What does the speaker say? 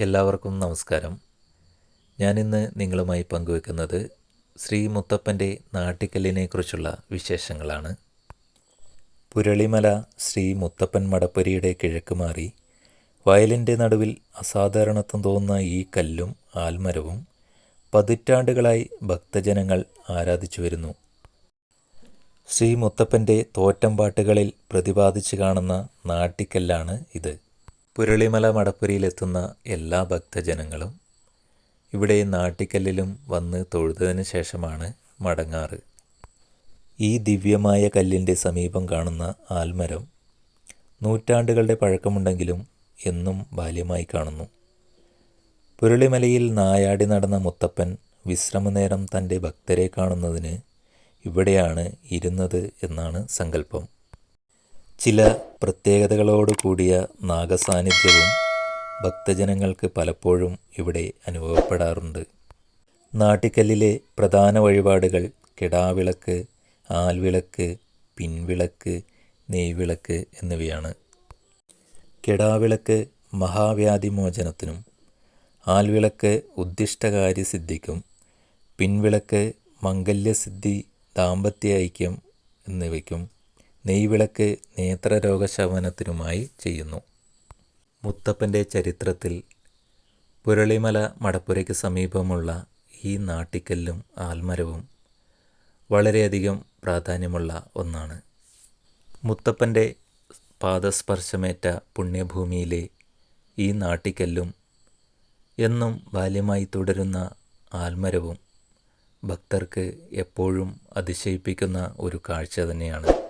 എല്ലാവർക്കും നമസ്കാരം. ഞാനിന്ന് നിങ്ങളുമായി പങ്കുവെക്കുന്നത് ശ്രീ മുത്തപ്പന്റെ നാട്ടിക്കല്ലിനെക്കുറിച്ചുള്ള വിശേഷങ്ങളാണ്. പുരളിമല ശ്രീ മുത്തപ്പൻ മടപ്പുരിയുടെ കിഴക്ക് മാറി വയലിന്റെ നടുവിൽ അസാധാരണത്വം തോന്നുന്ന ഈ കല്ലും ആൽമരവും പതിറ്റാണ്ടുകളായി ഭക്തജനങ്ങൾ ആരാധിച്ചു വരുന്നു. ശ്രീ മുത്തപ്പന്റെ തോറ്റംപാട്ടുകളിൽ പ്രതിപാദിച്ചു കാണുന്ന നാട്ടിക്കല്ലാണ് ഇത്. പുരളിമല മടപ്പുരയിലെത്തുന്ന എല്ലാ ഭക്തജനങ്ങളും ഇവിടെ നാട്ടിക്കല്ലിലും വന്ന് തൊഴുതതിന് ശേഷമാണ് മടങ്ങാറ്. ഈ ദിവ്യമായ കല്ലിന്റെ സമീപം കാണുന്ന ആൽമരം നൂറ്റാണ്ടുകളുടെ പഴക്കമുണ്ടെങ്കിലും എന്നും ബാല്യമായി കാണുന്നു. പുരളിമലയിൽ നായാടി നടന്ന മുത്തപ്പൻ വിശ്രമനേരം തന്റെ ഭക്തരെ കാണുന്നതിന് ഇവിടെയാണ് ഇരുന്നത് എന്നാണ് സങ്കല്പം. ചില പ്രത്യേകതകളോട് കൂടിയ നാഗസാന്നിധ്യവും ഭക്തജനങ്ങൾക്ക് പലപ്പോഴും ഇവിടെ അനുഭവപ്പെടാറുണ്ട്. നാട്ടിക്കല്ലിലെ പ്രധാന വഴിപാടുകൾ കിടാവിളക്ക് ആൽവിളക്ക് പിൻവിളക്ക് നെയ്വിളക്ക് എന്നിവയാണ്. കിടാവിളക്ക് മഹാവ്യാധിമോചനത്തിനും ആൽവിളക്ക് ഉദ്ദിഷ്ടകാര്യസിദ്ധിക്കും പിൻവിളക്ക് മംഗല്യസിദ്ധി ദാമ്പത്യ ഐക്യം എന്നിവയ്ക്കും നെയ്വിളക്ക് നേത്രരോഗശമനത്തിനുമായി ചെയ്യുന്നു. മുത്തപ്പന്റെ ചരിത്രത്തിൽ പുരളിമല മടപ്പുരയ്ക്ക് സമീപമുള്ള ഈ നാട്ടിക്കല്ലും ആൽമരവും വളരെയധികം പ്രാധാന്യമുള്ള ഒന്നാണ്. മുത്തപ്പന്റെ പാദസ്പർശമേറ്റ പുണ്യഭൂമിയിലെ ഈ നാട്ടിക്കല്ലും എന്നും ബാല്യമായി തുടരുന്ന ആൽമരവും ഭക്തർക്ക് എപ്പോഴും അതിശയിപ്പിക്കുന്ന ഒരു കാഴ്ച തന്നെയാണ്.